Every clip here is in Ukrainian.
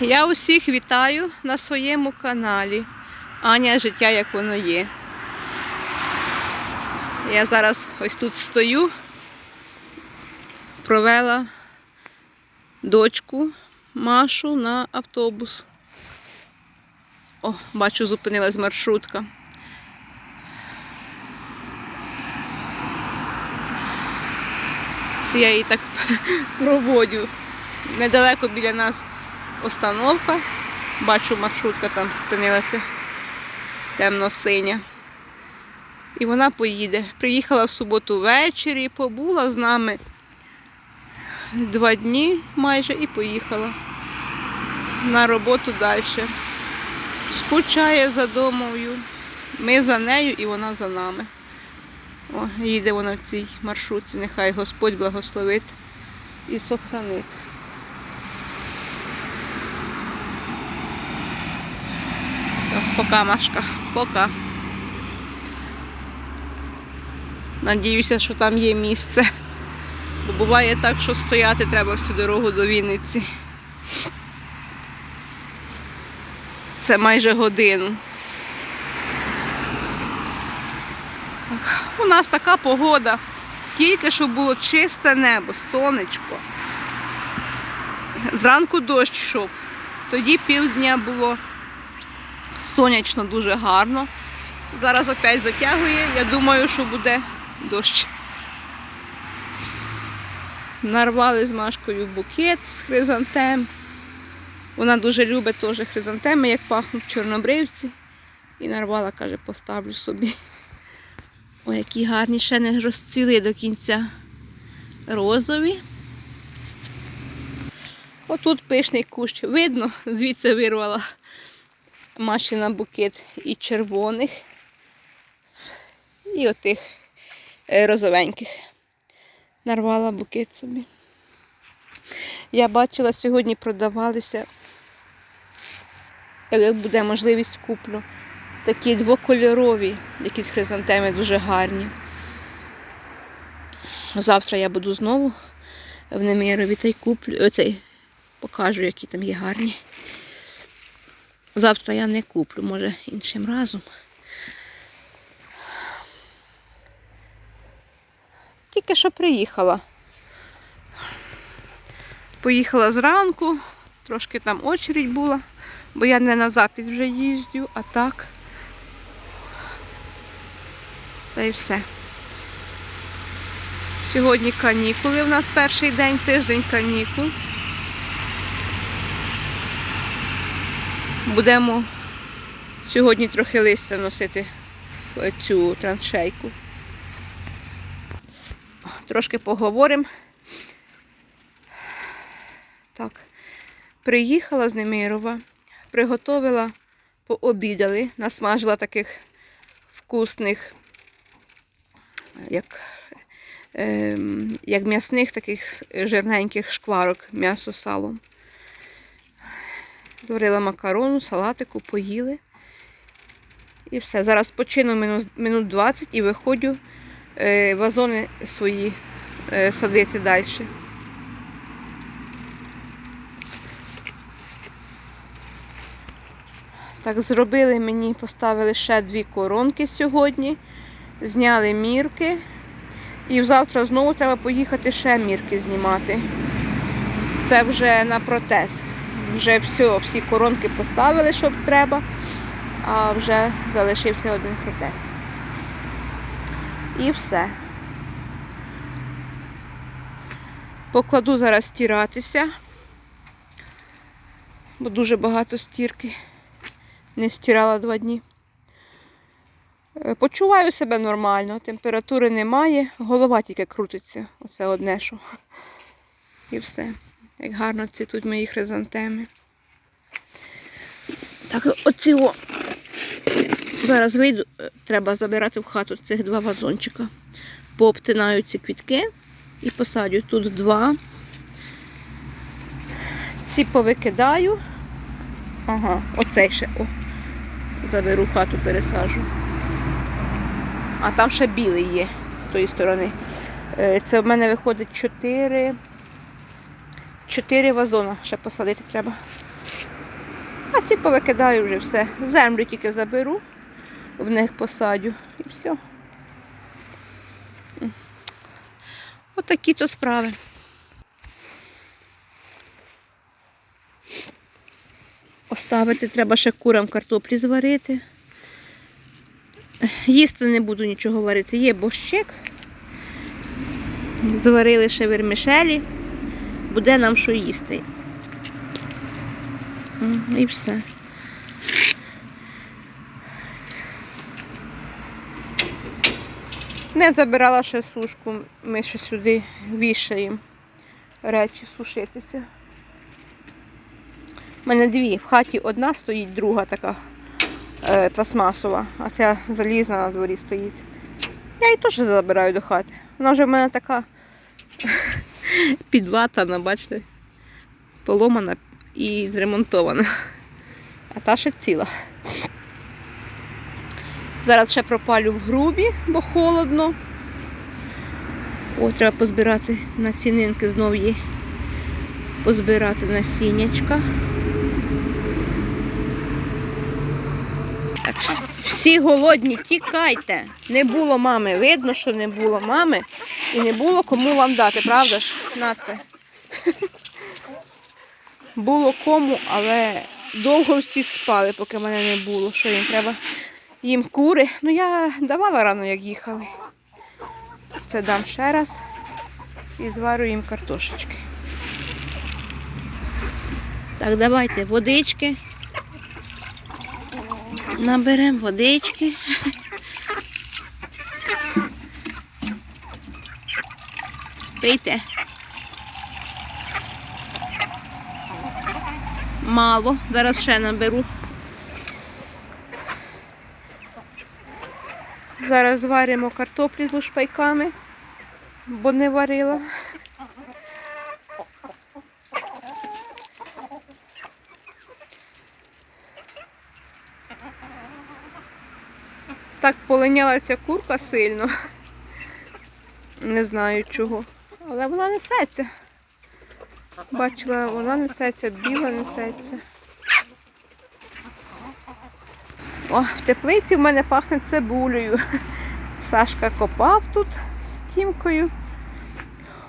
Я усіх вітаю на своєму каналі. Аня життя як воно є. Я зараз ось тут стою, провела дочку Машу на автобус. О, бачу, зупинилась маршрутка. Це я її так проводю. Недалеко біля нас остановка. Бачу, маршрутка там спинилася темно-синя. І вона поїде. Приїхала в суботу ввечері, побула з нами два дні майже і поїхала на роботу далі. Скучає за домою. Ми за нею і вона за нами. О, їде вона в цій маршрутці. Нехай Господь благословить і сохранить. Пока, Машка, пока. Надіюся, що там є місце. Бо буває так, що стояти треба всю дорогу до Вінниці. Це майже годину. У нас така погода. Тільки що було чисте небо, сонечко. Зранку дощ йшов. Тоді півдня було сонячно дуже гарно. Зараз опять затягує. Я думаю, що буде дощ. Нарвали з Машкою букет з хризантем. Вона дуже любить теж хризантеми, як пахнуть чорнобривці. І нарвала, каже, поставлю собі. Ой, які гарні, ще не розцвіли до кінця розові. Отут пишний кущ. Видно, звідси вирвала Машина букет і червоних, і отих е, розовеньких. Нарвала букет собі. Я бачила, сьогодні продавалися, як буде можливість куплю, такі двокольорові, якісь хризантеми дуже гарні. Завтра я буду знову в Немірові та й куплю, оцей, покажу, які там є гарні. Завтра я не куплю, може іншим разом. Тільки що приїхала. Поїхала зранку, трошки там очередь була, бо я не на запис вже їздю, а так. Та й все. Сьогодні канікули. У нас перший день, тиждень канікул. Будемо сьогодні трохи листя носити в цю траншейку. Трошки поговоримо. Так, приїхала з Немирова, приготовила, пообідали, насмажила таких вкусних, як, е, як м'ясних таких жирненьких шкварок, м'ясо салом. Зварила макарону, салатику, поїли. І все. Зараз почину минут, минут 20 і виходжу е, вазони свої е, садити далі. Так, зробили мені, поставили ще дві коронки сьогодні, зняли мірки. І завтра знову треба поїхати ще мірки знімати. Це вже на протез вже все, всі коронки поставили, щоб треба, а вже залишився один протез. І все. Покладу зараз стиратися, бо дуже багато стірки. Не стирала два дні. Е, Почуваю себе нормально, температури немає, голова тільки крутиться. Оце одне що. І все. Як гарно цвітуть мої хризантеми. Так, оці о. Зараз вийду, треба забирати в хату цих два вазончика. Пообтинаю ці квітки і посадю. Тут два. Ці повикидаю. Ага, оцей ще о. Заберу хату, пересаджу. А там ще білий є з тої сторони. Е, Це в мене виходить чотири. Чотири вазона ще посадити треба. А ці повикидаю вже все. Землю тільки заберу, в них посадю і все. Отакі то справи. Оставити треба ще курам картоплі зварити. Їсти не буду нічого варити. Є борщик. Зварили ще вермішелі. Буде нам що їсти. І все. Не забирала ще сушку, ми ще сюди вішаємо речі сушитися. У мене дві. В хаті одна стоїть, друга така е, пластмасова, а ця залізна на дворі стоїть. Я її теж забираю до хати. Вона вже в мене така підватана, бачите, поломана і зремонтована. А та ще ціла. Зараз ще пропалю в грубі, бо холодно. О, треба позбирати насінинки знов її Позбирати насіннячка. Так, всі- голодні, тікайте. Не було мами. Видно, що не було мами. І не було кому вам дати, правда ж? Нате. Було кому, але довго всі спали, поки мене не було. Що їм треба? Їм кури. Ну я давала рано, як їхали. Це дам ще раз і зварю їм картошечки. Так, давайте водички. Наберемо водички. Пийте. Мало. Зараз ще наберу. Зараз зваримо картоплі з лушпайками, бо не варила. Так полиняла ця курка сильно. Не знаю чого. Але вона несеться. Бачила, вона несеться, біла несеться. О, в теплиці в мене пахне цибулею. Сашка копав тут з тімкою.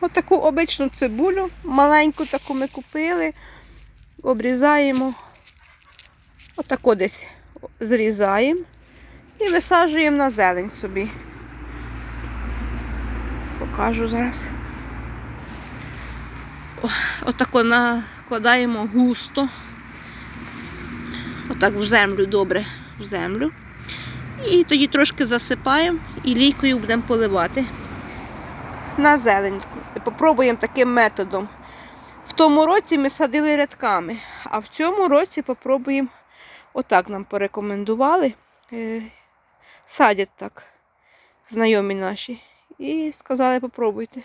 Отаку обичну цибулю, маленьку таку ми купили, обрізаємо, отако десь зрізаємо і висаджуємо на зелень собі. Покажу зараз. Отако накладаємо густо. Отак в землю добре в землю. І тоді трошки засипаємо і лійкою будемо поливати на зелень. Попробуємо таким методом. В тому році ми садили рядками, а в цьому році попробуємо, отак нам порекомендували. Садять так, знайомі наші. І сказали, попробуйте.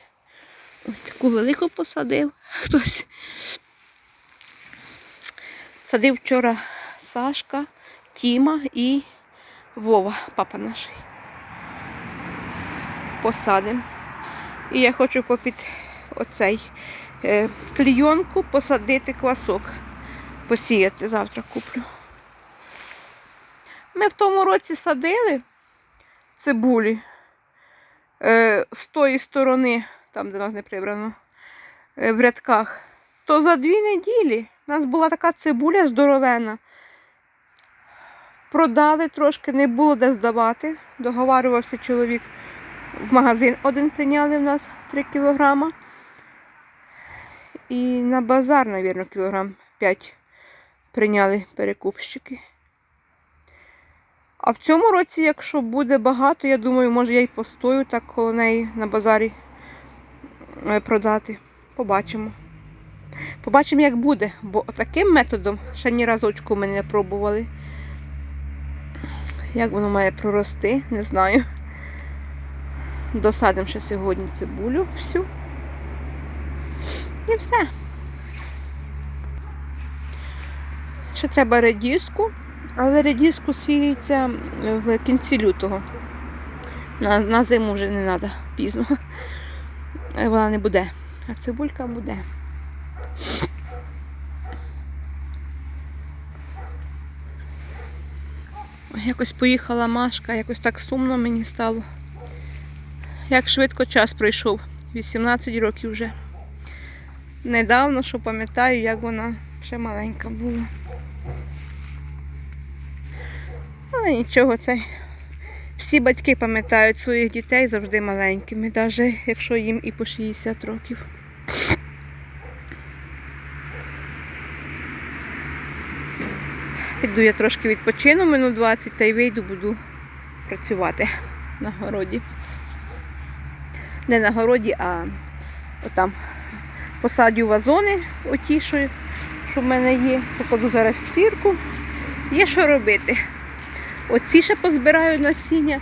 Ось таку велику посадив хтось. Садив вчора Сашка, Тіма і Вова, папа наш. Посадимо. І я хочу попід оцей е, клійонку посадити квасок. Посіяти завтра куплю. Ми в тому році садили цибулі е, з тої сторони, там, де нас не прибрано, е, в рядках. То за дві неділі у нас була така цибуля здоровена. Продали трошки, не було де здавати. Договарювався чоловік в магазин. Один прийняли в нас 3 кілограма. І на базар, мабуть, кілограм 5 прийняли перекупщики. А в цьому році, якщо буде багато, я думаю, може я й постою так коло неї на базарі е, продати. Побачимо. Побачимо, як буде, бо таким методом ще ні разочку ми не пробували. Як воно має прорости, не знаю. Досадимо ще сьогодні цибулю всю. І все. Ще треба редіску, але редіску сіється в кінці лютого. На, на зиму вже не треба пізно. Вона не буде. А цибулька буде. Якось поїхала Машка, якось так сумно мені стало. Як швидко час пройшов. 18 років вже. Недавно, що пам'ятаю, як вона ще маленька була. Але нічого, це всі батьки пам'ятають своїх дітей завжди маленькими, навіть якщо їм і по 60 років. Піду я трошки відпочину минут 20 та й вийду, буду працювати на городі. Не на городі, а отам посадю вазони, оті, що, що в мене є. Покладу зараз стірку. Є що робити. Оці ще позбираю насіння.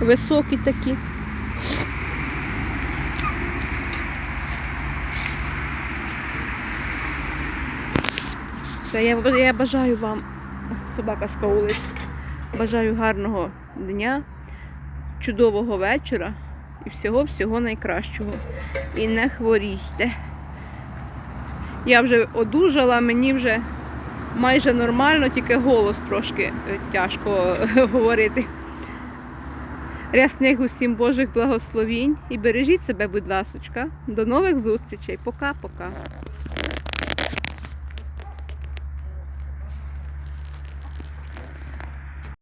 Високі такі. Все, я, я бажаю вам, собака скаулить, бажаю гарного дня, чудового вечора і всього-всього найкращого. І не хворійте. Я вже одужала, мені вже майже нормально, тільки голос трошки е, тяжко е, говорити. Рясних усім Божих благословінь і бережіть себе, будь ласочка. До нових зустрічей. Пока-пока.